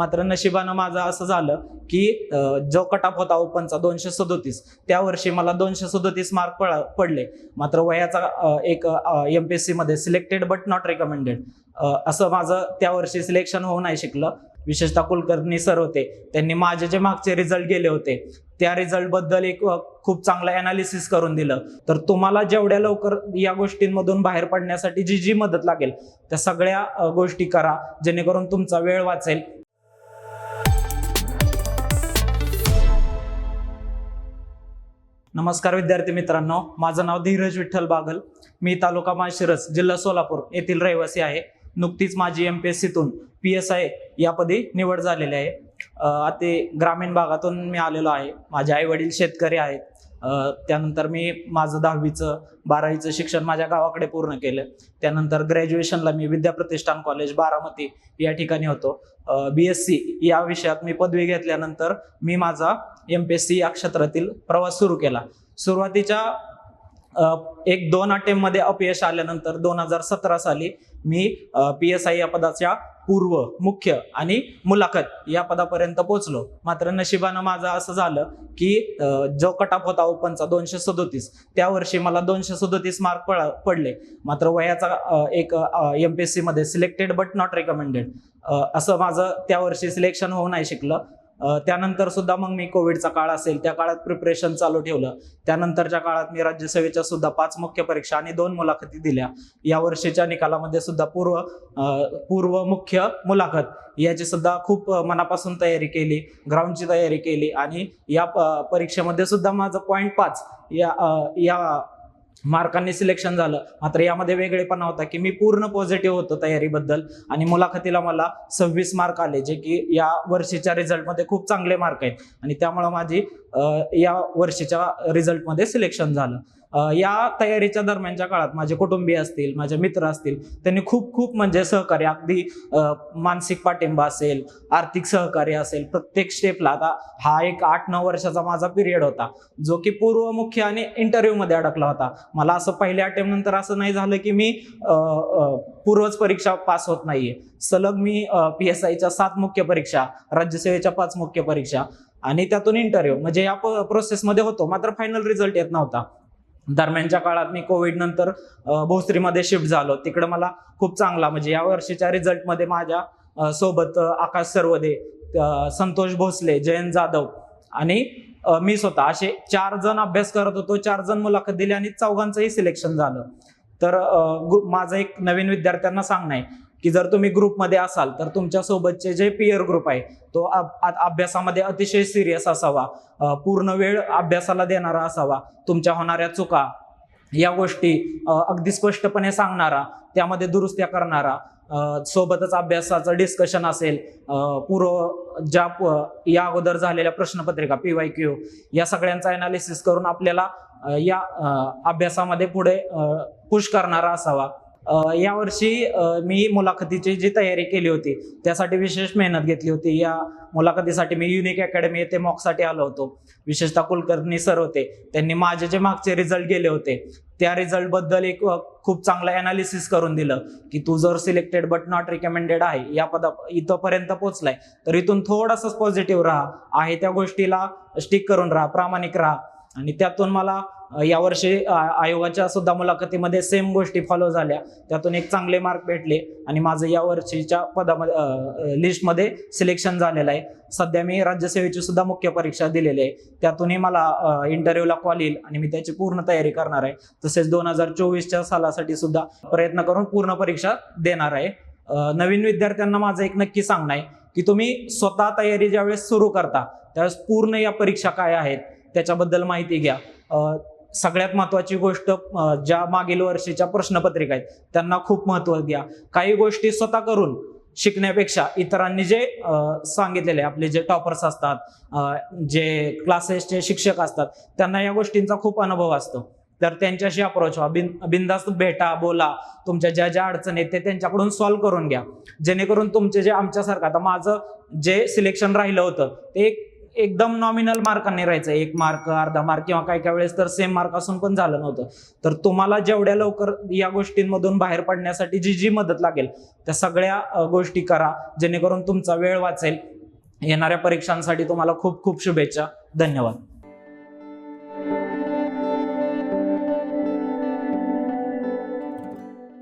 मात्र नशिबानं माझं असं झालं की जो कटाप होता ओपनचा दोनशे सदोतीस त्या वर्षी मला दोनशे सदोतीस मार्क पडले. मात्र वयाचा एक एम पी एस सी मध्ये सिलेक्टेड बट नॉट रेकमेंडेड असं माझं त्या वर्षी सिलेक्शन होऊ नाही शिकलं. विशेषतः कुलकर्णी सर होते. त्यांनी माझे जे मागचे रिझल्ट गेले होते त्या रिझल्टबद्दल एक खूप चांगलं अनालिसिस करून दिलं. तर तुम्हाला जेवढ्या लवकर या गोष्टींमधून बाहेर पडण्यासाठी जी जी मदत लागेल त्या सगळ्या गोष्टी करा. जेणेकरून तुमचा वेळ वाचेल. नमस्कार विद्यार्थी मित्रांनो माझं नाव धीरज विठ्ठल बागल. मी तालुका माळशिरस जिल्हा सोलापूर येथील रहिवासी आहे. नुकतीच माझी एम पी एस सीतून पी एस आय यापदी निवड झालेली आहे. आता ग्रामीण भागातून मी आलेलो आहे. माझे आई वडील शेतकरी आहेत. त्यानंतर मी माझं दहावीचं बारावीचं शिक्षण माझ्या गावाकडे पूर्ण केलं. त्यानंतर ग्रॅज्युएशनला मी विद्याप्रतिष्ठान कॉलेज बारामती या ठिकाणी होतो. बी एस सी या विषयात मी पदवी घेतल्यानंतर मी माझा एम पी एस सी या क्षेत्रातील प्रवास सुरू केला. सुरुवातीच्या एक दोन अटेम्पमध्ये अपयश आल्यानंतर दोन हजार सतरा साली मी पी एस आय या पदाच्या पूर्व मुख्य आणि मुलाखत या पदापर्यंत पोहोचलो. मात्र नशिबानं माझं असं झालं की जो कटाप होता ओपनचा दोनशे सदोतीस त्या वर्षी मला दोनशे सदोतीस मार्क पडले. मात्र वयाचा एक एम पी एस सीमध्ये सिलेक्टेड बट नॉट रेकमेंडेड असं माझं त्या वर्षी सिलेक्शन होऊ नाही शिकलं. त्यानंतर सुद्धा मग मी कोविडचा काळ असेल त्या काळात प्रिपरेशन चालू ठेवलं. त्यानंतरच्या काळात मी राज्यसेवेच्या सुद्धा पाच मुख्य परीक्षा आणि दोन मुलाखती दिल्या. या वर्षीच्या निकालामध्ये सुद्धा पूर्व पूर्व मुख्य मुलाखत याची सुद्धा खूप मनापासून तयारी केली ग्राउंडची तयारी केली आणि या प- परीक्षेमध्ये सुद्धा माझं पॉईंट पाच या या मार्कांनी सिलेक्शन झालं. मात्र यामध्ये वेगळेपणा होता की मी पूर्ण पॉझिटिव्ह होतो तयारीबद्दल आणि मुलाखतीला मला सव्वीस मार्क आले जे की या वर्षीच्या रिझल्टमध्ये खूप चांगले मार्क आहेत. आणि त्यामुळं माझी या वर्षीच्या रिझल्टमध्ये सिलेक्शन झालं. या तयारीच्या दरम्यानच्या काळात माझे कुटुंबीय असतील माझे मित्र असतील त्यांनी खूप खूप म्हणजे सहकार्य अगदी मानसिक पाठिंबा असेल आर्थिक सहकार्य असेल प्रत्येक स्टेपला आता हा एक आठ नऊ वर्षाचा माझा पिरियड होता जो की पूर्व मुख्य आणि इंटरव्ह्यू मध्ये अडकला होता. मला असं पहिल्या अटेम्प्ट नंतर असं नाही झालं की मी पूर्वच परीक्षा पास होत नाहीये. सलग मी पी एस आयच्या सात मुख्य परीक्षा राज्यसेवेच्या पाच मुख्य परीक्षा आणि त्यातून इंटरव्ह्यू म्हणजे या प्रोसेसमध्ये होतो मात्र फायनल रिझल्ट येत नव्हता. दरम्यानच्या काळात मी कोविड नंतर भोसरीमध्ये शिफ्ट झालो. तिकडं मला खूप चांगला म्हणजे या वर्षीच्या रिझल्टमध्ये माझ्या सोबत आकाश सर्वदे संतोष भोसले जयंत जाधव आणि मी स्वतः. असे चार जण अभ्यास करत होतो चार जण मुलाखत दिली आणि चौघांचंही सिलेक्शन झालं. तर माझं एक नवीन विद्यार्थ्यांना सांगणं आहे. की जर तुम्ही ग्रुपमध्ये असाल तर तुमच्या सोबतचे जे पियर ग्रुप आहे तो अभ्यासामध्ये अतिशय सिरियस असावा. पूर्ण वेळ अभ्यासाला देणारा असावा. तुमच्या होणाऱ्या चुका या गोष्टी अगदी स्पष्टपणे सांगणारा त्यामध्ये दुरुस्त्या करणारा सोबतच अभ्यासाचं डिस्कशन असेल पूर्व ज्या या अगोदर झालेल्या प्रश्नपत्रिका पी वाय क्यू या सगळ्यांचा अनालिसिस करून आपल्याला या अभ्यासामध्ये पुढे पुश करणारा असावा. यावर्षी मी मुलाखतीची जी तयारी केली होती त्यासाठी विशेष मेहनत घेतली होती. या मुलाखतीसाठी मी युनिक अकॅडमी येथे मॉकसाठी आलो होतो. विशेषतः कुलकर्णी सर होते. त्यांनी माझे जे मागचे रिझल्ट गेले होते त्या रिझल्टबद्दल एक खूप चांगलं अनालिसिस करून दिलं की तू जर सिलेक्टेड बट नॉट रिकमेंडेड आहे या पदा इथंपर्यंत पोहोचलाय तर इथून थोडासाच पॉझिटिव्ह राहा. आहे त्या गोष्टीला स्टिक करून राहा प्रामाणिक राहा. आणि त्यातून मला यावर्षी आयोगाच्या सुद्धा मुलाखतीमध्ये सेम गोष्टी फॉलो झाल्या. त्यातून एक चांगले मार्क भेटले आणि माझं या वर्षीच्या पदामध्ये लिस्टमध्ये सिलेक्शन झालेलं आहे. सध्या मी राज्यसेवेची सुद्धा मुख्य परीक्षा दिलेली आहे. त्यातूनही मला इंटरव्ह्यूला कॉल येईल आणि मी त्याची पूर्ण तयारी करणार आहे. तसेच दोन हजार चोवीसच्या सालासाठी सुद्धा प्रयत्न करून पूर्ण परीक्षा देणार आहे. नवीन विद्यार्थ्यांना माझं एक नक्की सांगणं आहे की तुम्ही स्वतः तयारी ज्यावेळेस सुरू करता त्यावेळेस पूर्ण या परीक्षा काय आहेत? त्याच्याबद्दल माहिती घ्या. सगळ्यात महत्वाची गोष्ट ज्या मागील वर्षीच्या प्रश्नपत्रिका आहेत त्यांना खूप महत्त्व द्या. काही गोष्टी स्वतः करून शिकण्यापेक्षा इतरांनी जे सांगितलेले आपले जे टॉपर्स असतात जे क्लासेसचे शिक्षक असतात त्यांना या गोष्टींचा खूप अनुभव असतो. तर त्यांच्याशी अप्रोच व्हा. बिन बिंदास्त भेटा बोला. तुमच्या ज्या ज्या अडचणी आहेत ते त्यांच्याकडून सॉल्व्ह करून घ्या. जेणेकरून तुमचे जे आमच्यासारखं आता माझं जे सिलेक्शन राहिलं होतं ते एक एकदम नॉमिनल मार्कांनी राहायचं. एक मार्क अर्धा मार्क किंवा काही काही वेळेस तर सेम मार्क असून पण झालं नव्हतं. तर तुम्हाला जेवढ्या लवकर या गोष्टींमधून बाहेर पडण्यासाठी जी जी मदत लागेल त्या सगळ्या गोष्टी करा. जेणेकरून तुमचा वेळ वाचेल. येणाऱ्या परीक्षांसाठी तुम्हाला खूप खूप शुभेच्छा. धन्यवाद.